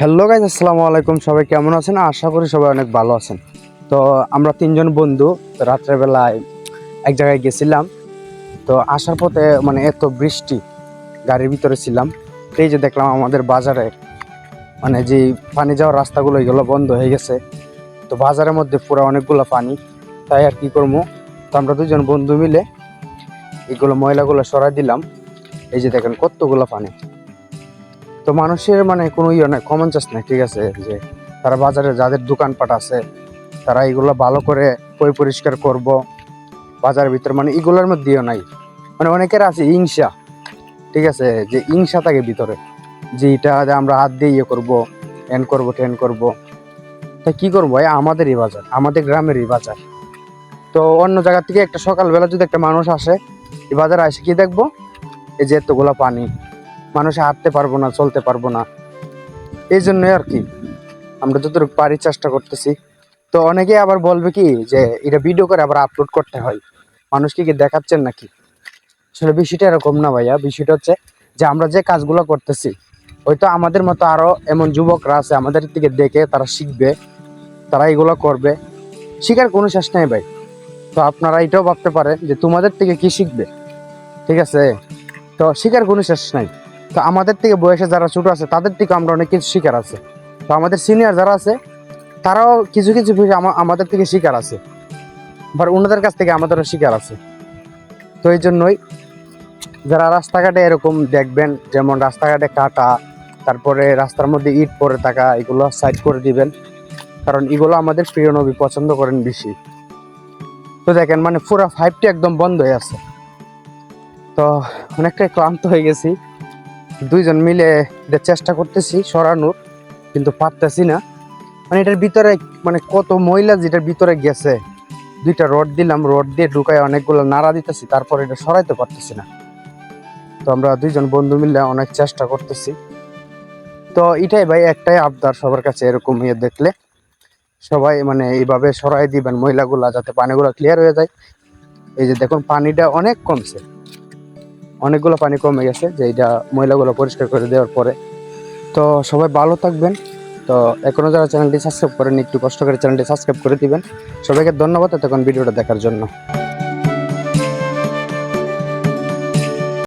Hello guys আসসালামু আলাইকুম। সবাই কেমন আছেন? আশা করি সবাই অনেক ভালো আছেন। তো আমরা তিনজন বন্ধু, রাত্রেবেলায় এক জায়গায় গেছিলাম। তো আসার পথে মানে এত বৃষ্টি, গাড়ির ভিতরে ছিলাম। এই যে দেখলাম আমাদের বাজারে মানে যে পানি যাওয়ার রাস্তাগুলো এগুলো বন্ধ হয়ে গেছে। তো বাজারের মধ্যে পুরো অনেকগুলো পানি। তাই আর কি করব? তো আমরা দুজন বন্ধু মিলে এগুলো ময়লাগুলো সরাই দিলাম। এই যে দেখেন কতগুলো পানি। তো মানুষের মানে কোনো ইয়ে নাই কমন চাষ নাই, ঠিক আছে? যে তারা বাজারে যাদের দোকানপাট আছে, তারা এগুলো ভালো করে পয় পরিষ্কার করব, বাজারের ভিতরে মানে এগুলোর মধ্যেও নাই। মানে অনেকের আছে হিংসা, ঠিক আছে? যে হিংসা থাকে ভিতরে, যে এটা আমরা হাত দিয়ে ইয়ে করব, এন করব, টেন করব। তা কি করব? এই আমাদেরই বাজার, আমাদের গ্রামেরই বাজার। তো অন্য জায়গা থেকে একটা সকালবেলা যদি একটা মানুষ আসে, এই বাজারে আসে কি দেখব? এই যে এতগুলো পানি মানুষ হাঁটতে পারব না, চলতে পারব না। এই জন্যই আর কি। আমরা যতটুকু পারি চেষ্টা করতেছি। তো অনেকে আবার বলবে কি যে, এটা ভিডিও করে আবার আপলোড করতে হয়। মানুষকে কি দেখাচ্ছেন নাকি? আসলে বিষয়টা এরকম না ভাইয়া। বিষয়টা হচ্ছে যে, আমরা যে কাজগুলো করতেছি, হয়তো আমাদের মতো আরও এমন যুবকরা আছে, আমাদের থেকে দেখে তারা শিখবে, তারা এগুলো করবে। শিখার কোনো শেষ নেই ভাই। তো আপনারা এটাও ভাবতে পারেন যে, তোমাদের থেকে কি শিখবে? ঠিক আছে? তো শিখার কোনো শেষ নাই। তো আমাদের থেকে বয়সে যারা ছোট আছে, তাদের থেকে আমরা অনেক কিছু শিকার আছে। তো আমাদের সিনিয়র যারা আছে, তারাও কিছু কিছু আমাদের থেকে শিকার আছে। আবার ওনাদের কাছ থেকে আমাদেরও শিকার আছে। তো এই জন্যই যারা রাস্তাঘাটে এরকম দেখবেন, যেমন রাস্তাঘাটে কাটা, তারপরে রাস্তার মধ্যে ইট পরে থাকা, এগুলো সাইড করে দিবেন। কারণ এগুলো আমাদের প্রিয় নবী পছন্দ করেন বেশি। তো দেখেন মানে পুরো ফাইভটি একদম বন্ধ হয়ে আছে। তো অনেকটাই ক্লান্ত হয়ে গেছি। দুইজন মিলে এটা চেষ্টা করতেছি সরানোর, কিন্তু পারতেছি না। মানে এটার ভিতরে মানে কত ময়লা যেটার ভিতরে গেছে। দুইটা রড দিলাম, রড দিয়ে ঢুকায় অনেকগুলো নাড়া দিতেছি, তারপর এটা সরাইতে পারতেছি না। তো আমরা দুইজন বন্ধু মিলে অনেক চেষ্টা করতেছি। তো এটাই ভাই, একটাই আবদার সবার কাছে এরকম ইয়ে দেখলে। সবাই মানে এইভাবে সরাই দিবেন ময়লাগুলা, যাতে পানিগুলো ক্লিয়ার হয়ে যায়। এই যে দেখুন, পানিটা অনেক কমছে। অনেকগুলো পানি কমে গেছে, যে এইটা ময়লাগুলো পরিষ্কার করে দেওয়ার পরে। তো সবাই ভালো থাকবেন। তো এখনও যারা চ্যানেলটি সাবস্ক্রাইব করেন একটু কষ্ট করে চ্যানেলটি সাবস্ক্রাইব করে দিবেন। সবাইকে ধন্যবাদ এতক্ষণ ভিডিওটা দেখার জন্য।